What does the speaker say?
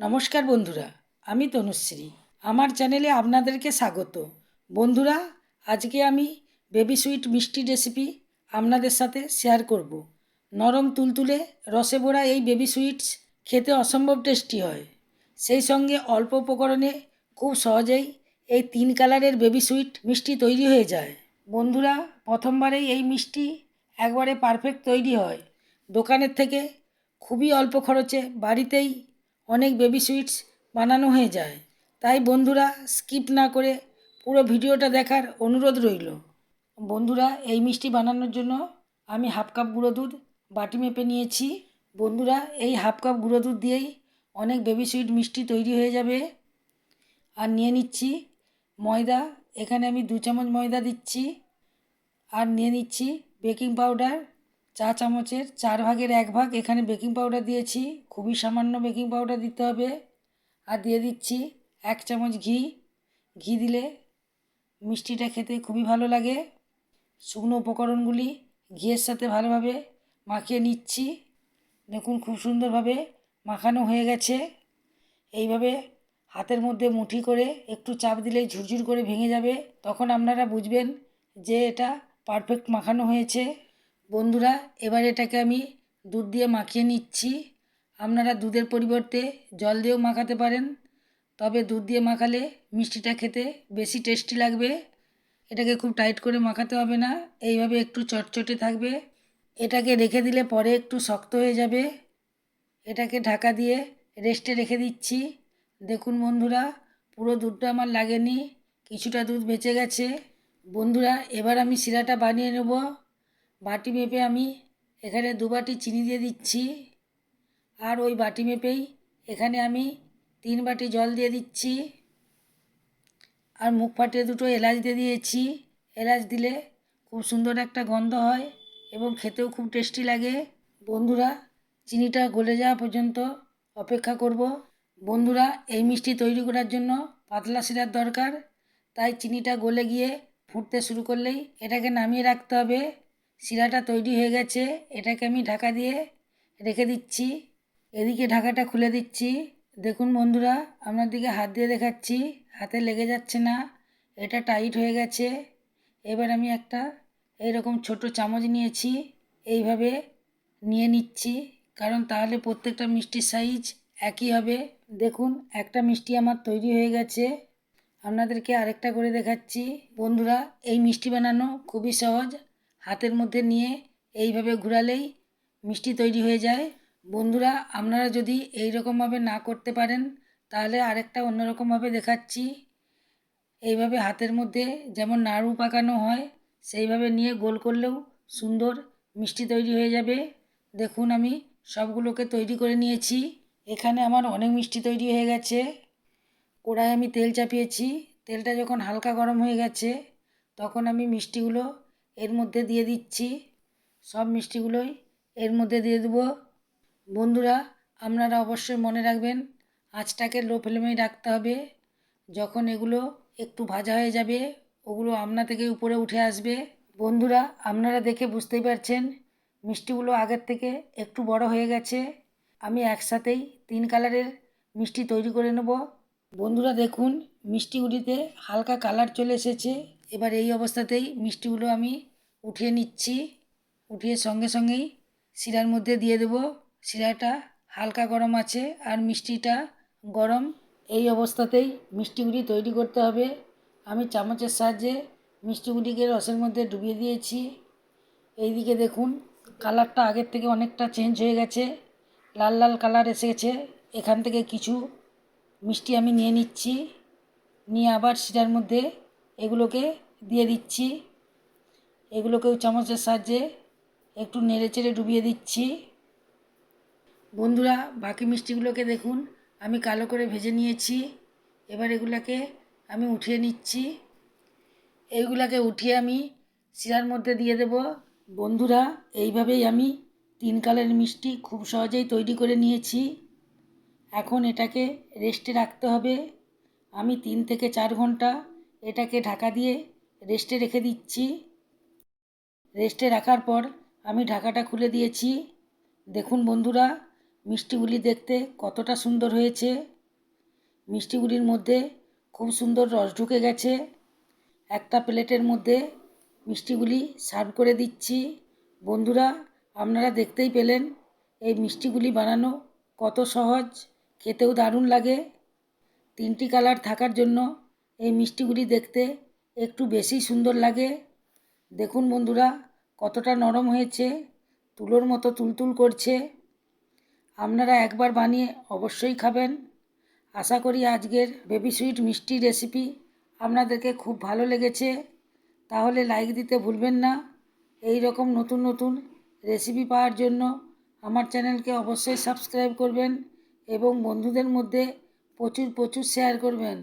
নমস্কার বন্ধুরা, আমি তনুশ্রী। আমার চ্যানেলে আপনাদেরকে স্বাগত। বন্ধুরা, আজকে আমি বেবি সুইট মিষ্টি রেসিপি আপনাদের সাথে শেয়ার করব। নরম তুলতুলে রসে ভরা এই বেবি সুইটস খেতে অসম্ভব টেস্টি হয়। সেই সঙ্গে অল্প উপকরণে খুব সহজেই এই তিন কালারের বেবি সুইট মিষ্টি তৈরি হয়ে যায়। বন্ধুরা, প্রথমবারেই এই মিষ্টি একবারে পারফেক্ট তৈরি হয়। দোকানের থেকে খুবই অল্প খরচে বাড়িতেই অনেক বেবি সুইটস বানানো হয়ে যায়। তাই বন্ধুরা স্কিপ না করে পুরো ভিডিওটা দেখার অনুরোধ রইল। বন্ধুরা এই মিষ্টি বানানোর জন্য আমি হাফ কাপ গুঁড়ো দুধ বাটি মেপে নিয়েছি। বন্ধুরা এই হাফ কাপ গুঁড়ো দুধ দিয়েই অনেক বেবি সুইট মিষ্টি তৈরি হয়ে যাবে। আর নিয়ে নিচ্ছি ময়দা, এখানে আমি দু চামচ ময়দা দিচ্ছি। আর নিয়ে নিচ্ছি বেকিং পাউডার চা চামচের চার ভাগের এক ভাগ এখানে বেকিং পাউডার দিয়েছি। খুবই সামান্য বেকিং পাউডার দিতে হবে। আর দিয়ে দিচ্ছি এক চামচ ঘি। ঘি দিলে মিষ্টিটা খেতে খুবই ভালো লাগে। শুকনো উপকরণগুলি ঘিয়ের সাথে ভালোভাবে মাখিয়ে নিচ্ছি। দেখুন খুব সুন্দরভাবে মাখানো হয়ে গেছে। এইভাবে হাতের মধ্যে মুঠি করে একটু চাপ দিলেই ঝুরঝুর করে ভেঙে যাবে। তখন আপনারা বুঝবেন যে এটা পারফেক্ট মাখানো হয়েছে। বন্ধুরা, এবার এটাকে আমি দুধ দিয়ে মাখিয়ে নিচ্ছি। আপনারা দুধের পরিবর্তে জল দিয়েও মাখাতে পারেন। তবে দুধ দিয়ে মাখালে মিষ্টিটা খেতে বেশি টেস্টি লাগবে। এটাকে খুব টাইট করে মাখাতে হবে না, এইভাবে একটু চটচটে থাকবে। এটাকে রেখে দিলে পরে একটু শক্ত হয়ে যাবে। এটাকে ঢাকা দিয়ে রেস্টে রেখে দিচ্ছি। দেখুন বন্ধুরা, পুরো দুধটা আমার লাগেনি, কিছুটা দুধ বেঁচে গেছে। বন্ধুরা, এবার আমি শিরাটা বানিয়ে নেব। বাটি মেপে আমি এখানে দু বাটি চিনি দিয়ে দিচ্ছি। আর ওই বাটি মেপেই এখানে আমি তিন বাটি জল দিয়ে দিচ্ছি। আর মুখ ফাটিয়ে দুটো এলাচ দিয়ে দিয়েছি। এলাচ দিলে খুব সুন্দর একটা গন্ধ হয় এবং খেতেও খুব টেস্টি লাগে। বন্ধুরা, চিনিটা গলে যাওয়া পর্যন্ত অপেক্ষা করব। বন্ধুরা, এই মিষ্টি তৈরি করার জন্য পাতলা শিরার দরকার। তাই চিনিটা গলে গিয়ে ফুটতে শুরু করলেই এটাকে নামিয়ে রাখতে হবে। শিরাটা তৈরি হয়ে গেছে, এটাকে আমি ঢাকা দিয়ে রেখে দিচ্ছি। এদিকে ঢাকাটা খুলে দিচ্ছি। দেখুন বন্ধুরা, আপনার দিকে হাত দিয়ে দেখাচ্ছি, হাতে লেগে যাচ্ছে না, এটা টাইট হয়ে গেছে। এবার আমি একটা এইরকম ছোট চামচ নিয়েছি, এইভাবে নিয়ে নিচ্ছি, কারণ তাহলে প্রত্যেকটা মিষ্টির সাইজ একই হবে। দেখুন, একটা মিষ্টি আমার তৈরি হয়ে গেছে। আপনাদেরকে আরেকটা করে দেখাচ্ছি। বন্ধুরা, এই মিষ্টি বানানো খুবই সহজ। হাতের মধ্যে নিয়ে এইভাবে ঘোরালেই মিষ্টি তৈরি হয়ে যায়। বন্ধুরা, আপনারা যদি এই রকমভাবে না করতে পারেন, তাহলে আরেকটা অন্যরকমভাবে দেখাচ্ছি। এইভাবে হাতের মধ্যে যেমন নাড়ু পাকানো হয়, সেইভাবে নিয়ে গোল করলেও সুন্দর মিষ্টি তৈরি হয়ে যাবে। দেখুন, আমি সবগুলোকে তৈরি করে নিয়েছি। এখানে আমার অনেক মিষ্টি তৈরি হয়ে গেছে। কড়াই আমি তেল চাপিয়েছি। তেলটা যখন হালকা গরম হয়ে গেছে, তখন আমি মিষ্টিগুলো এর মধ্যে দিয়ে দিচ্ছি সব মিষ্টিগুলোই। এর মধ্যে দিয়ে দেবো। বন্ধুরা, আপনারা অবশ্যই মনে রাখবেন, আঁচটাকে লো ফ্লেমেই রাখতে হবে। যখন এগুলো একটু ভাজা হয়ে যাবে, ওগুলো আমনা থেকে উপরে উঠে আসবে। বন্ধুরা, আপনারা দেখে বুঝতেই পারছেন, মিষ্টিগুলো আগের থেকে একটু বড় হয়ে গেছে। আমি একসাথেই তিন কালারের মিষ্টি তৈরি করে নেব। বন্ধুরা, দেখুন, মিষ্টিগুলিতে হালকা কালার চলে এসেছে। এবার এই অবস্থাতেই মিষ্টিগুলো আমি উঠিয়ে নিচ্ছি। উঠিয়ে সঙ্গে সঙ্গেই শিরার মধ্যে দিয়ে দেবো। শিরাটা হালকা গরম আছে আর মিষ্টিটা গরম। এই অবস্থাতেই মিষ্টিগুলি তৈরি করতে হবে। আমি চামচের সাহায্যে মিষ্টিগুলিকে রসের মধ্যে ডুবিয়ে দিয়েছি। এইদিকে দেখুন, কালারটা আগের থেকে অনেকটা চেঞ্জ হয়ে গেছে। লাল লাল কালার এসে গেছে এখান থেকে কিছু মিষ্টি আমি নিয়ে নিচ্ছি। নিয়ে আবার শিরার মধ্যে এগুলোকে দিয়ে দিচ্ছি। এগুলোকেও চামচের সাহায্যে একটু নেড়ে চেড়ে ডুবিয়ে দিচ্ছি। বন্ধুরা, বাকি মিষ্টিগুলোকে দেখুন, আমি কালো করে ভেজে নিয়েছি। এবার এগুলাকে আমি উঠিয়ে নিচ্ছি। এইগুলাকে উঠিয়ে আমি শিরার মধ্যে দিয়ে দেব। বন্ধুরা, এইভাবেই আমি তিন কালের মিষ্টি খুব সহজেই তৈরি করে নিয়েছি। এখন এটাকে রেস্টে রাখতে হবে। আমি তিন থেকে চার ঘণ্টা এটাকে ঢাকা দিয়ে রেস্টে রেখে দিচ্ছি। রেস্টে রাখার পর আমি ঢাকাটা খুলে দিয়েছি। দেখুন বন্ধুরা, মিষ্টিগুলি দেখতে কতটা সুন্দর হয়েছে। মিষ্টিগুলির মধ্যে খুব সুন্দর রস ঢুকে গেছে। একটা প্লেটের মধ্যে মিষ্টিগুলি সার্ভ করে দিচ্ছি। বন্ধুরা, আপনারা দেখতেই পেলেন, এই মিষ্টিগুলি বানানো কত সহজ, খেতেও দারুণ লাগে। তিনটি কালার থাকার জন্য এই মিষ্টিগুলি দেখতে একটু বেশি সুন্দর লাগে। দেখুন বন্ধুরা, কতটা নরম হয়েছে, তুলোর মতো তুলতুল করছে। আপনারা একবার বানিয়ে অবশ্যই খাবেন। আশা করি আজকের বেবি সুইট মিষ্টি রেসিপি আপনাদেরকে খুব ভালো লেগেছে। তাহলে লাইক দিতে ভুলবেন না। এই রকম নতুন নতুন রেসিপি পাওয়ার জন্য আমার চ্যানেলকে অবশ্যই সাবস্ক্রাইব করবেন এবং বন্ধুদের মধ্যে প্রচুর প্রচুর শেয়ার করবেন।